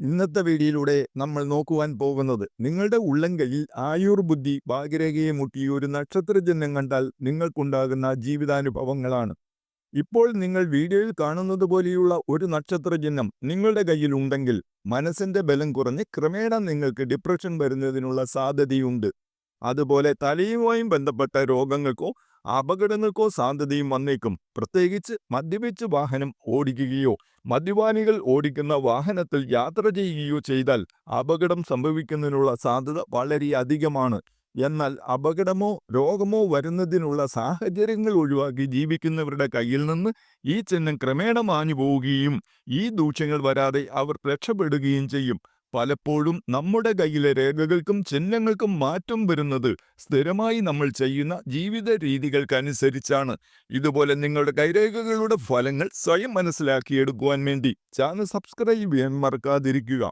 ഇന്നത്തെ വീഡിയോയിലൂടെ നമ്മൾ നോക്കുവാൻ പോകുന്നത് നിങ്ങളുടെ ഉള്ളങ്കയിൽ ആയുർ ബുദ്ധി ഭാഗ്യരേഖയെ മുട്ടി ഒരു നക്ഷത്ര ചിഹ്നം കണ്ടാൽ നിങ്ങൾക്കുണ്ടാകുന്ന ജീവിതാനുഭവങ്ങളാണ്. ഇപ്പോൾ നിങ്ങൾ വീഡിയോയിൽ കാണുന്നത് പോലെയുള്ള ഒരു നക്ഷത്ര ചിഹ്നം നിങ്ങളുടെ കയ്യിൽ ഉണ്ടെങ്കിൽ മനസ്സിന്റെ ബലം കുറഞ്ഞ് ക്രമേണ നിങ്ങൾക്ക് ഡിപ്രഷൻ വരുന്നതിനുള്ള സാധ്യതയുണ്ട്. അതുപോലെ തലയുമായും ബന്ധപ്പെട്ട രോഗങ്ങൾക്കോ അപകടങ്ങൾക്കോ സാധ്യതയും വന്നേക്കും. പ്രത്യേകിച്ച് മദ്യപിച്ച് വാഹനം ഓടിക്കുകയോ മദ്യപാനികൾ ഓടിക്കുന്ന വാഹനത്തിൽ യാത്ര ചെയ്യുകയോ ചെയ്താൽ അപകടം സംഭവിക്കുന്നതിനുള്ള സാധ്യത വളരെയധികമാണ് എന്നാൽ അപകടമോ രോഗമോ വരുന്നതിനുള്ള സാഹചര്യങ്ങൾ ഒഴിവാക്കി ജീവിക്കുന്നവരുടെ കയ്യിൽ നിന്ന് ഈ ചിഹ്നം ക്രമേണ മാഞ്ഞു പോവുകയും ഈ ദൂഷ്യങ്ങൾ വരാതെ അവർ രക്ഷപ്പെടുകയും ചെയ്യും. പലപ്പോഴും നമ്മുടെ കയ്യിലെ രേഖകൾക്കും ചിഹ്നങ്ങൾക്കും മാറ്റം വരുന്നത് സ്ഥിരമായി നമ്മൾ ചെയ്യുന്ന ജീവിത രീതികൾക്കനുസരിച്ചാണ്. ഇതുപോലെ നിങ്ങളുടെ കൈരേഖകളുടെ ഫലങ്ങൾ സ്വയം മനസ്സിലാക്കിയെടുക്കുവാൻ വേണ്ടി ചാനൽ സബ്സ്ക്രൈബ് ചെയ്യാൻ മറക്കാതിരിക്കുക.